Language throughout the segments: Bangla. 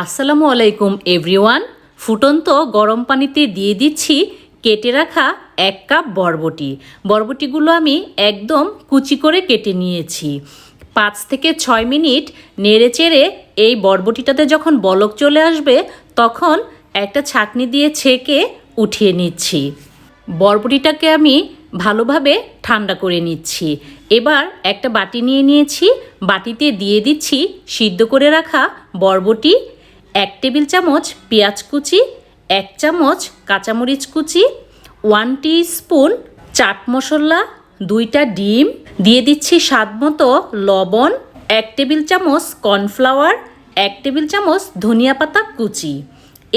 আসসালামু আলাইকুম, এভরিওয়ান। ফুটন্ত গরম পানিতে দিয়ে দিচ্ছি, কেটে রাখা এক কাপ বরবটি। বরবটিগুলো আমি একদম কুচি করে কেটে নিয়েছি। পাঁচ থেকে ছয় মিনিট নেড়ে চেড়ে এই বরবটিটাতে যখন বলক চলে আসবে, তখন একটা ছাকনি দিয়ে ছেঁকে উঠিয়ে নিচ্ছি। বরবটিটাকে আমি ভালোভাবে ঠান্ডা করে নিচ্ছি। এবার একটা বাটি নিয়ে নিয়েছি। বাটিতে দিয়ে দিচ্ছি সিদ্ধ করে রাখা বরবটি। এক টেবিল চামচ পেঁয়াজ কুচি, এক চামচ কাঁচামরিচ কুচি one teaspoon chaat masala, দুইটা ডিম, দিয়ে দিচ্ছি স্বাদ মতো লবণ, এক টেবিল চামচ কর্নফ্লাওয়ার, এক টেবিল চামচ ধনিয়া পাতা কুচি।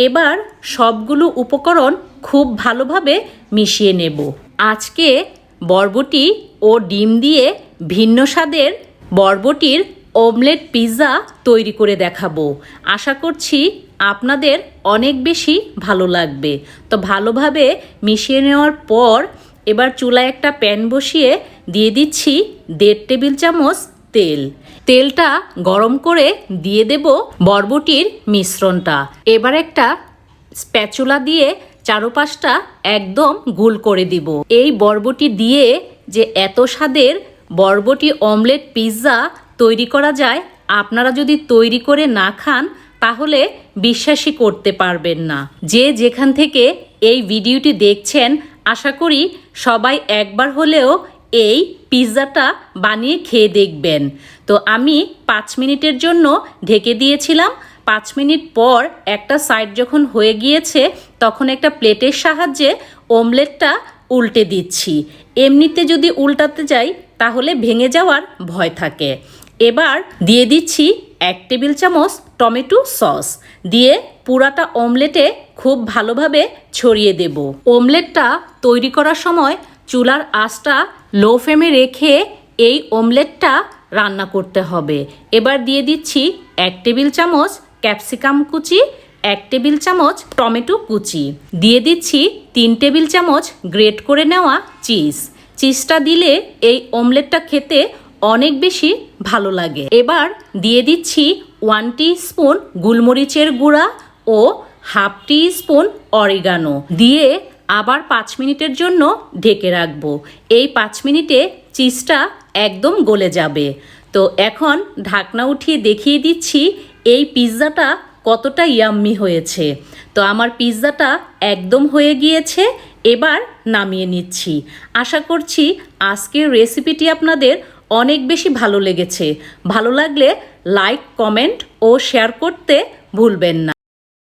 এবার সবগুলো উপকরণ খুব ভালোভাবে মিশিয়ে নেব। আজকে বরবটি ও ডিম দিয়ে ভিন্ন স্বাদের বরবটির অমলেট পিৎজা তৈরি করে দেখাবো। আশা করছি আপনাদের অনেক বেশি ভালো লাগবে। তো ভালোভাবে মিশিয়ে নেওয়ার পর এবার চুলায় একটা প্যান বসিয়ে দিয়ে দিচ্ছি দেড় টেবিল চামচ তেল। তেলটা গরম করে দিয়ে দেব বরবটির মিশ্রণটা। এবার একটা স্প্যাচুলা দিয়ে চারোপাশটা একদম গুল করে দিব। এই বরবটি দিয়ে যে এত স্বাদের বরবটি অমলেট পিৎজা তৈরি করা যায়, আপনারা যদি তৈরি করে না খান, তাহলে বিশ্বাসই করতে পারবেন না। যে যেখান থেকে এই ভিডিওটি দেখছেন, আশা করি সবাই একবার হলেও এই পিৎজাটা বানিয়ে খেয়ে দেখবেন। তো আমি পাঁচ মিনিটের জন্য ঢেকে দিয়েছিলাম। পাঁচ মিনিট পর একটা সাইড যখন হয়ে গিয়েছে, তখন একটা প্লেটের সাহায্যে ওমলেটটা উল্টে দিচ্ছি। এমনিতে যদি উল্টাতে যাই, তাহলে ভেঙে যাওয়ার ভয় থাকে। এবার দিয়ে দিচ্ছি এক টেবিল চামচ টমেটো সস। দিয়ে পুরাটা অমলেটে খুব ভালোভাবে ছড়িয়ে দেব। অমলেটটা তৈরি করার সময় চুলার আঁচটা লো ফ্লেমে রেখে এই অমলেটটা রান্না করতে হবে। এবার দিয়ে দিচ্ছি এক টেবিল চামচ ক্যাপসিকাম কুচি, এক টেবিল চামচ টমেটো কুচি। দিয়ে দিচ্ছি তিন টেবিল চামচ গ্রেট করে নেওয়া চিজ। চিজটা দিলে এই অমলেটটা খেতে অনেক বেশি ভালো লাগে। এবার দিয়ে দিচ্ছি ওয়ান স্পুন গুলমরিচের গুঁড়া ও হাফ টি স্পুন অরিগানো দিয়ে আবার পাঁচ মিনিটের জন্য ঢেকে রাখব। এই পাঁচ মিনিটে চিজটা একদম গলে যাবে। তো এখন ঢাকনা উঠিয়ে দেখিয়ে দিচ্ছি এই পিৎজাটা কতটা ইয়াম্মি হয়েছে। তো আমার পিৎজাটা একদম হয়ে গিয়েছে, এবার নামিয়ে নিচ্ছি। আশা করছি আজকের রেসিপিটি আপনাদের অনেক বেশি ভালো লেগেছে। ভালো লাগলে লাইক কমেন্ট ও শেয়ার করতে ভুলবেন না।